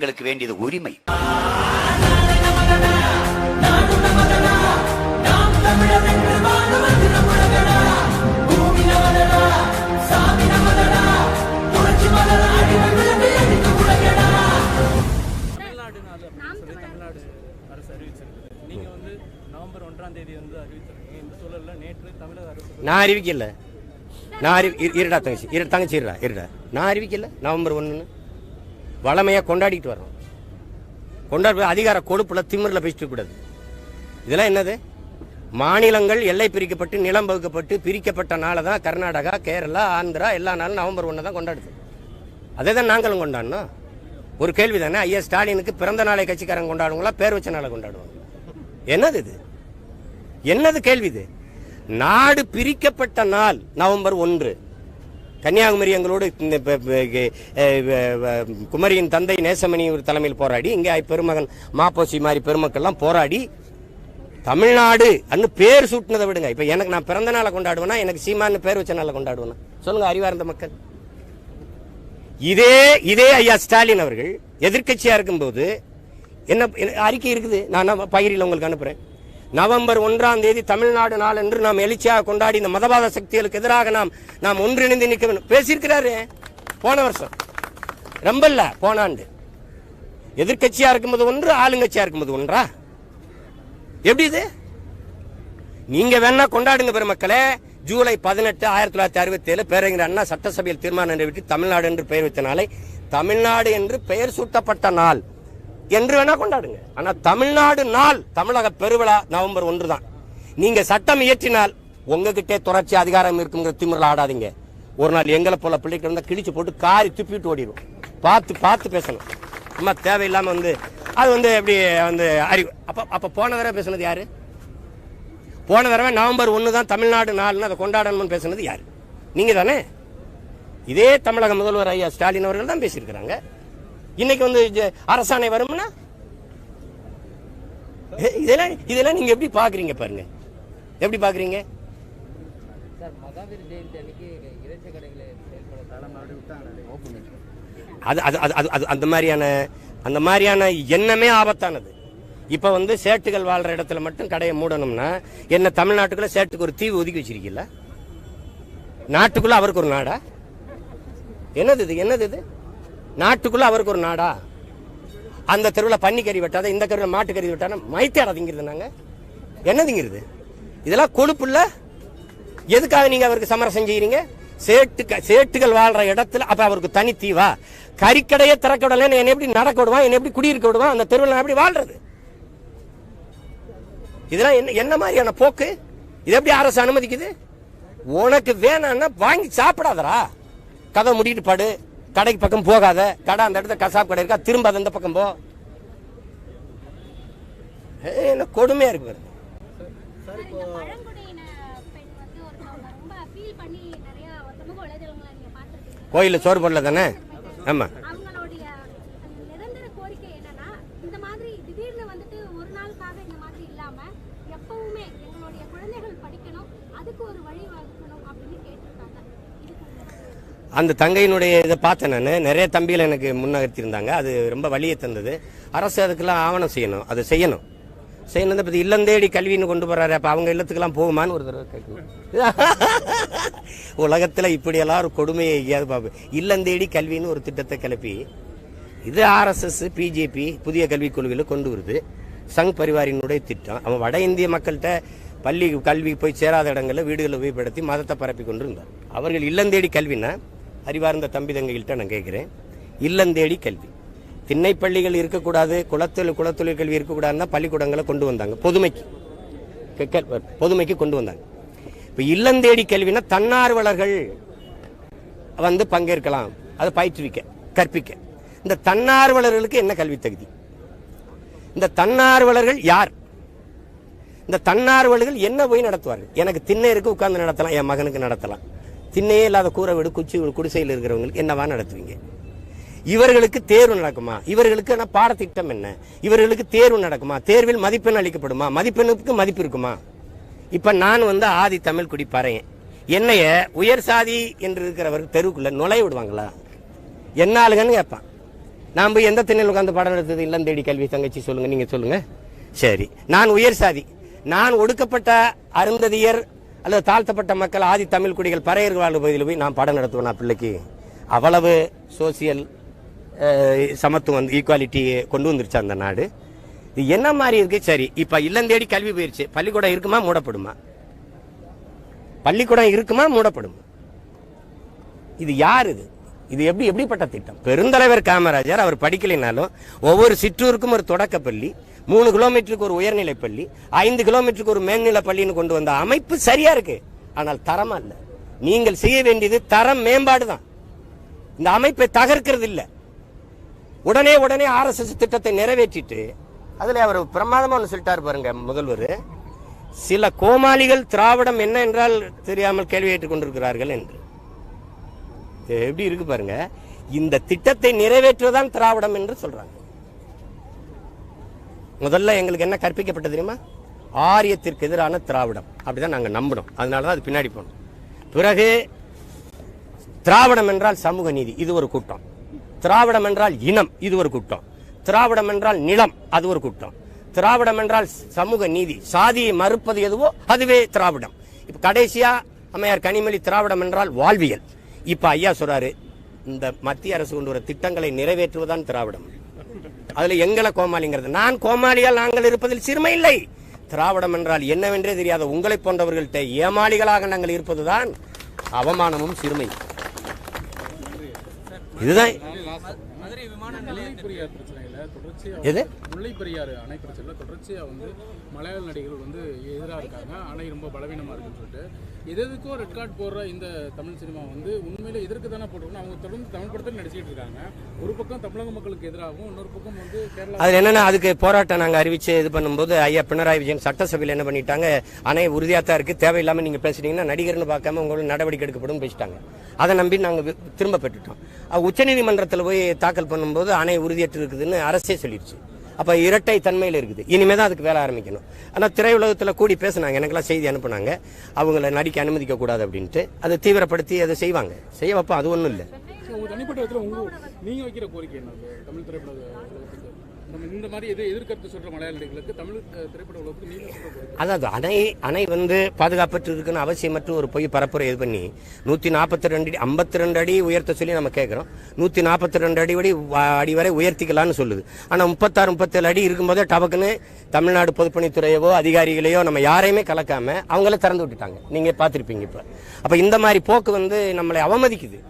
எங்களுக்கு வேண்டியது உரிமை. தமிழ்நாடு தமிழ்நாடு அரசு வந்து நவம்பர் ஒன்றாம் தேதி வந்து நேற்று நான் அறிவிக்கல. நான் அறிவி இரு- இருடா தங்கச்சி. இரு தங்கச்சி இருடா இருடா. நான் அறிவிக்கல. நவம்பர் ஒன்றுன்னு வளமையாக கொண்டாடிட்டு வரோம் கொண்டாட அதிகார கொழுப்பில் திமிரில் பேசிட்டு கூடாது இதெல்லாம் என்னது? மாநிலங்கள் எல்லை பிரிக்கப்பட்டு நிலம் வகுக்கப்பட்டு பிரிக்கப்பட்ட நாளை தான் கர்நாடகா கேரளா ஆந்திரா எல்லா நாளும் நவம்பர் ஒன்று தான் கொண்டாடுது. அதே தான் நாங்களும் கொண்டாடணும். ஒரு கேள்வி தானே ஐயா ஸ்டாலினுக்கு பிறந்த நாளை கட்சிக்காரங்க கொண்டாடுவாங்களா? பேர் வச்ச நாளை கொண்டாடுவாங்க என்னது இது? என்னது கேள்வி இது? நாடு பிரிக்கப்பட்ட நாள் நவம்பர் ஒன்று. கன்னியாகுமரி எங்களோடு இந்த வ- வ- குமரியின் தந்தை நேசமணி ஒரு தலைமையில் போராடி இங்கே பெருமகன் மாப்போசி மாதிரி பெருமக்கள்லாம் போராடி தமிழ்நாடு அன்னு பேர் சூட்டினதை விடுங்க. இப்போ எனக்கு நான் பிறந்த நாளை கொண்டாடுவேனா எனக்கு சீமான்னு பேர் வச்ச நாளை கொண்டாடுவேனா? சொல்லுங்க அறிவார்ந்த மக்கள். இதே இதே ஐயா ஸ்டாலின் அவர்கள் எதிர்கட்சியாக இருக்கும்போது என்ன அறிக்கை இருக்குது? நான் பகிரியில் உங்களுக்கு அனுப்புகிறேன் நவம்பர் ஒன்றாம் தேதி தமிழ்நாடு நாள் என்று நாம் எழுச்சியாக கொண்டாடி இந்த மதவாத சக்திகளுக்கு எதிராக நாம் நாம் ஒன்றிணைந்து நிற்க வேண்டும். பேசியிருக்கிறாரு போன வருஷம். ரொம்ப இல்லை போன ஆண்டு. எதிர்கட்சியாக இருக்கும்போது ஒன்று ஆளுங்கட்சியாக இருக்கும்போது ஒன்றா? எப்படி இது? நீங்க வேணா கொண்டாடுங்க பெருமக்களே. ஜூலை பதினெட்டு ஆயிரத்தி தொள்ளாயிரத்தி அறுபத்தி ஏழு பேரறிஞர் அண்ணா சட்டசபையில் தீர்மானம் நிறைவேற்றி தமிழ்நாடு என்று பெயர் வைத்த நாளை தமிழ்நாடு என்று பெயர் சூட்டப்பட்ட நாள். என்று வேணா கொண்டாடுங்க. ஆனா தமிழ்நாடு நாள் தமிழக பெருவிழா நவம்பர் ஒன்று தான் நீங்க சட்டம் இயற்றினால் உங்ககிட்டே தொடர்ச்சி அதிகாரம் இருக்குங்கிற திமிரில் ஆடாதீங்க. ஒரு நாள் எங்களை போல பிள்ளைக்கு இருந்தால் கிழிச்சு போட்டு காரி துப்பிட்டு ஓடிடும் பார்த்து பார்த்து பேசணும். சும்மா தேவையில்லாம வந்து அது வந்து எப்படி வந்து அறிவு. அப்போ அப்போ போன தடவை பேசுனது யாரு? போன தடவை நவம்பர் ஒன்று தான் தமிழ்நாடு நாள்னு அதை கொண்டாடணும்னு பேசுனது யார்? நீங்க தானே இதே தமிழக முதல்வர் ஐயா ஸ்டாலின் அவர்கள் தான் பேசியிருக்கிறாங்க. இன்னைக்கு வந்து அரசாணை வரும்னா? இதெல்லாம் இதெல்லாம் நீங்க எப்படி பாக்குறீங்க பாருங்க. எப்படி பாக்குறீங்க? அது அது அது அது அந்த மாதிரியான அந்த மாதிரியான எண்ணமே ஆபத்தானது. இப்ப வந்து சேட்டுகள் வாழ்ற இடத்துல மட்டும் கடையை மூடணும்னா என்ன தமிழ்நாட்டுக்குள்ள சேட்டுக்கு ஒரு தீவு ஒதுக்கி வச்சிருக்கீல்ல? நாட்டுக்குள்ள அவருக்கு ஒரு நாடா? என்னது இது? என்னது இது? நாட்டுக்குள்ள அவருக்கு ஒரு நாடா? அந்த தெருவில் பன்னிக்கறி வெட்டாத இந்த தெருவில் மாட்டுக்கறி வெட்டாத மைத்தாடா திங்கிறது நாங்கள் என்ன திங்கிறது? இதெல்லாம் கொழுப்புள்ள எதுக்காக நீங்கள் அவருக்கு சமரசம் செய்கிறீங்க சேட்டு சேட்டுகள் வாழ்ற இடத்துல அப்ப அவருக்கு தனி தீவா. கறிக்கடையே திறக்க விடல என்ன எப்படி நடக்க விடுவான் என்ன எப்படி குடியிருக்க விடுவான் அந்த தெருவில் நான் எப்படி வாழ்றது? இதெல்லாம் என்ன என்ன மாதிரியான போக்கு? இது எப்படி அரசு அனுமதிக்குது? உனக்கு வேணான்னா வாங்கி சாப்பிடாதடா. கதை முடிட்டு படு. கடைக்கு பக்கம் போகாத. கடை அந்த இடத்துல கசாப் கடை இருக்கா? திரும்ப அந்த பக்கம் போ. என்ன கொடுமையா இருக்கு பாருங்க. சார், இந்த பழங்குடியின பெண் வந்து ஒருத்தவங்க ரொம்ப ஃபீல் பண்ணி நிறைய சமூக வலைதளங்களை நீங்க பார்த்திருப்பீங்க கோயில்ல சோறு போடல தானே ஆமா அவங்களுடைய நிரந்தர கோரிக்கை என்னன்னா இந்த மாதிரி திடீர்னு வந்துட்டு ஒரு நாளுக்காக இந்த மாதிரி இல்லாம எப்பவுமே எங்களுடைய குழந்தைகள் படிக்கணும் அதுக்கு ஒரு வழி வகுக்கணும் அப்படின்னு கேட்டிருக்காங்க இதுக்கு உங்க அந்த தங்கையினுடைய இதை பார்த்தேன் நான். நிறைய தம்பிகள் எனக்கு முன்னகர்த்தியிருந்தாங்க. அது ரொம்ப வழியை தந்தது. அரசு அதுக்கெல்லாம் ஆவணம் செய்யணும். அதை செய்யணும். செய்யணும் பற்றி இல்லந்தேடி கல்வின்னு கொண்டு போறாரு. அப்போ அவங்க இல்லத்துக்கெல்லாம் போகுமான்னு ஒரு தடவை கேட்கணும். உலகத்தில் இப்படியெல்லாம் ஒரு கொடுமையை எங்கேயாவது பார்ப்போம் இல்லந்தேடி கல்வின்னு ஒரு திட்டத்தை கிளப்பி இது ஆர்எஸ்எஸ் பிஜேபி புதிய கல்விக் கொள்கையில் கொண்டு வருது. சங் பரிவாரினுடைய திட்டம். அவன் வட இந்திய மக்கள்கிட்ட பள்ளி கல்வி போய் சேராத இடங்களில் வீடுகளை உபயோகப்படுத்தி மதத்தை பரப்பி கொண்டு இருந்தார் அவர்கள் இல்லந்தேடி கல்வினா அறிவார்ந்த தம்பி தங்கைகள்கிட்ட நான் கேட்குறேன். இல்லந்தேடி கல்வி. திண்ணை பள்ளிகள் இருக்கக்கூடாது குளத்தொழில் குளத்தொழில் கல்வி இருக்கக்கூடாதுன்னா பள்ளிக்கூடங்களை கொண்டு வந்தாங்க. பொதுமைக்கு. பொதுமைக்கு கொண்டு வந்தாங்க. இப்போ இல்லந்தேடி கல்வினா தன்னார்வலர்கள் வந்து பங்கேற்கலாம். அதை பயிற்றுவிக்க கற்பிக்க. இந்த தன்னார்வலர்களுக்கு என்ன கல்வி தகுதி? இந்த தன்னார்வலர்கள் யார்? இந்த தன்னார்வலர்கள் என்ன போய் நடத்துவார்கள்? எனக்கு திண்ணை இருக்கு உட்கார்ந்து நடத்தலாம் என் மகனுக்கு நடத்தலாம். திண்ணையே இல்லாத கூரை வீடு குச்சி குடிசையில் இருக்கிறவங்களுக்கு என்னவா நடத்துவீங்க? இவர்களுக்கு தேர்வு நடக்குமா? இவர்களுக்கு ஆனால் பாடத்திட்டம் என்ன? இவர்களுக்கு தேர்வு நடக்குமா? தேர்வில் மதிப்பெண் அளிக்கப்படுமா? மதிப்பெண்ணுக்கு மதிப்பு இருக்குமா? இப்போ நான் வந்து ஆதி தமிழ் குடி பறையன் என்னைய உயர் சாதி என்று இருக்கிறவர் தெருவுக்குள்ளே நுழைய விடுவாங்களா? என்ன ஆளுங்கன்னு கேட்பான். நாம் போய் எந்த திண்ணையில் உட்காந்து பாடம் நடத்துது இல்லம் தேடி கல்வி தங்கச்சி சொல்லுங்கள் நீங்கள் சொல்லுங்கள் சரி. நான் உயர் சாதி. நான் ஒடுக்கப்பட்ட அருந்ததியர் அல்லது தாழ்த்தப்பட்ட மக்கள் ஆதி தமிழ் குடிகள் பறையர்கள் வாழ்ந்த பகுதியில் போய் நான் பாடம் நடத்துவேன் பிள்ளைக்கு. அவ்வளவு சோசியல் சமத்துவம் வந்து ஈக்குவாலிட்டி கொண்டு வந்துருச்சு அந்த நாடு. இது என்ன மாதிரி இருக்கு? சரி இப்போ இல்லந்தேடி கல்வி போயிருச்சு. பள்ளிக்கூடம் இருக்குமா? மூடப்படுமா? பள்ளிக்கூடம் இருக்குமா? மூடப்படுமா? இது யார் இது? இது எப்படி எப்படிப்பட்ட திட்டம்? பெருந்தலைவர் காமராஜர் அவர் படிக்கலைனாலும் ஒவ்வொரு சிற்றூருக்கும் ஒரு தொடக்கப்பள்ளி மூணு கிலோமீட்டருக்கு ஒரு உயர்நிலைப் பள்ளி ஐந்து கிலோமீட்டருக்கு ஒரு மேல்நிலை பள்ளின்னு கொண்டு வந்த அமைப்பு சரியா இருக்கு. ஆனால் தரமா இல்ல. நீங்கள் செய்ய வேண்டியது தரம் மேம்பாடு தான். இந்த அமைப்பை தகர்க்கிறது இல்ல. உடனே உடனே ஆர்எஸ்எஸ் திட்டத்தை நிறைவேற்றிட்டு அதுல அவர் பிரமாதமா ஒன்று சொல்லிட்டாரு பாருங்க முதல்வர். சில கோமாளிகள் திராவிடம் என்ன என்றால் தெரியாமல் கேள்வி கேட்டுக் கொண்டிருக்கிறார்கள் என்று. எப்படி இருக்கு பாருங்க? இந்த திட்டத்தை நிறைவேற்றுவதுதான் திராவிடம் என்று சொல்றாங்க. முதல்ல எங்களுக்கு என்ன கற்பிக்கப்பட்டது தெரியுமா? ஆரியத்திற்கு எதிரான திராவிடம். அப்படிதான் நாங்கள் நம்பினோம். அதனால தான் அது பின்னாடி போனோம். பிறகு திராவிடம் என்றால் சமூக நீதி இது ஒரு கூட்டம். திராவிடம் என்றால் இனம் இது ஒரு கூட்டம். திராவிடம் என்றால் நிலம் அது ஒரு கூட்டம். திராவிடம் என்றால் சமூக நீதி சாதியை மறுப்பது எதுவோ அதுவே திராவிடம். இப்போ கடைசியா அம்மையார் கனிமொழி திராவிடம் என்றால் வாழ்வியல். இப்போ ஐயா சொல்றாரு இந்த மத்திய அரசு கொண்டு வர திட்டங்களை நிறைவேற்றுவதுதான் திராவிடம். அதுல எங்களை கோமாளிங்கிறது. நான் கோமாளியால் நாங்கள் இருப்பதில் சிறுமை இல்லை. திராவிடம் என்றால் என்னவென்றே தெரியாத உங்களை போன்றவர்கள்ட்ட ஏமாளிகளாக நாங்கள் இருப்பதுதான் அவமானமும் சிறுமை. இதுதான் எது? முல்லை பெரியாறு அணை பிரச்சனையில தொடர்ச்சியா வந்து மலையாள நடிகர்கள் வந்து எதிராக இருக்காங்க. அணை ரொம்ப பலவீனமா இருக்குன்னு சொல்லிட்டு. எது எதுக்கோ ரெட் கார்டு போடுற இந்த தமிழ் சினிமா வந்து உண்மையில எதற்கு தானே போட்டிருக்கணும் அவங்க தொடர்ந்து தமிழ் படத்தில் நடிச்சிட்டு இருக்காங்க. ஒரு பக்கம் தமிழக மக்களுக்கு எதிராகவும் இன்னொரு பக்கம் வந்து கேரளா அது என்னன்னா அதுக்கு போராட்டம் நாங்க அறிவிச்சு இது பண்ணும்போது ஐயா பினராயி விஜயன் சட்டசபையில் என்ன பண்ணிட்டாங்க அணை உறுதியா தான் இருக்கு தேவையில்லாம நீங்க பேசுனீங்கன்னா நடிகர்னு பார்க்காம உங்களுக்கு நடவடிக்கை எடுக்கப்படும் பேசிட்டாங்க. அதை நம்பி நாங்க வி- திரும்ப பெற்றுட்டோம். உச்சநீதிமன்றத்தில் போய் தாக்கல் பண்ணும்போது அணை உறுதியற்று இருக்குதுன்னு அரசே சொல்லிடுச்சு அப்ப இரட்டை தன்மையில் இருக்குது. இனிமேல் தான் அதுக்கு வேலை ஆரம்பிக்கணும். ஆனா திரையுலகத்தில் கூடி பேசுனாங்க. எனக்கெல்லாம் செய்தி அனுப்புனாங்க. அவங்கள நடிக்க அனுமதிக்க கூடாது அப்படின்ட்டு. அதை தீவிரப்படுத்தி அதை செய்வாங்க. செய்ய வைப்போம் அது ஒண்ணும் இல்லை. இந்த மாதிரி எது எதிர்கருத்து தமிழ் திரைப்பட உலகத்துக்கு அதாவது அணை அணை வந்து பாதுகாப்பற்று இருக்குன்னு அவசியமற்று ஒரு பொய் பரப்புரை இது பண்ணி நூத்தி நாற்பத்தி ரெண்டு அடி ஐம்பத்தி ரெண்டு அடி உயர்த்த சொல்லி நம்ம கேட்கிறோம் நூத்தி நாற்பத்தி ரெண்டு அடி வரை அடி வரை உயர்த்திக்கலாம்னு சொல்லுது. ஆனா முப்பத்தாறு முப்பத்தேழு அடி இருக்கும்போதே டபக்குன்னு தமிழ்நாடு பொதுப்பணித்துறையவோ அதிகாரிகளையோ நம்ம யாரையுமே கலக்காம அவங்கள திறந்து விட்டுட்டாங்க. நீங்க பார்த்துருப்பீங்க இப்ப. அப்ப இந்த மாதிரி போக்கு வந்து நம்மளை அவமதிக்குது.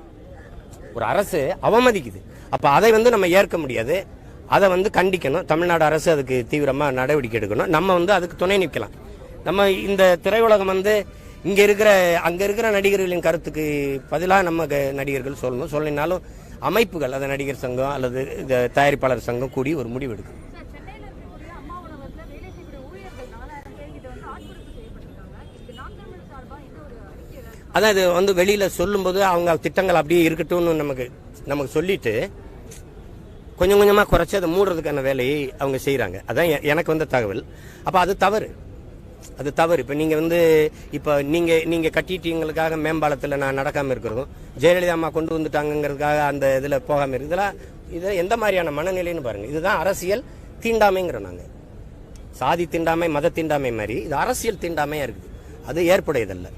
ஒரு அரசு அவமதிக்குது. அப்ப அதை வந்து நம்ம ஏற்க முடியாது. அதை வந்து கண்டிக்கணும். தமிழ்நாடு அரசு அதுக்கு தீவிரமா நடவடிக்கை எடுக்கணும். நம்ம வந்து அதுக்கு துணை நிற்கலாம். நம்ம இந்த திரையுலகம் வந்து இங்க இருக்கிற அங்க இருக்கிற நடிகர்களின் கருத்துக்கு பதிலாக நம்ம நடிகர்கள் சொல்லணும். சொல்லினாலும் அமைப்புகள் அது நடிகர் சங்கம் அல்லது இந்த தயாரிப்பாளர் சங்கம் கூடி ஒரு முடிவு எடுக்கும். அதான் இது வந்து வெளியில சொல்லும்போது அவங்க திட்டங்கள் அப்படியே இருக்கட்டும்னு நமக்கு நமக்கு சொல்லிட்டு கொஞ்சம் கொஞ்சமாக குறைச்சி அதை மூடுறதுக்கான வேலையை அவங்க செய்கிறாங்க அதான் எனக்கு வந்த தகவல். அப்போ அது தவறு. அது தவறு. இப்போ நீங்கள் வந்து இப்போ நீங்கள் நீங்கள் கட்டிட்டீங்களுக்காக மேம்பாலத்தில் நான் நடக்காமல் இருக்கிறதும் ஜெயலலிதா அம்மா கொண்டு வந்துட்டாங்கங்கிறதுக்காக அந்த இதில் போகாமல் இருக்குதுலாம் இதெல்லாம் இது எந்த மாதிரியான மனநிலைன்னு பாருங்கள் இதுதான் அரசியல் தீண்டாமைங்கிறோம் நாங்கள் சாதி தீண்டாமை மத தீண்டாமை மாதிரி இது அரசியல் தீண்டாமையாக இருக்குது. அது ஏற்புடையதல்ல.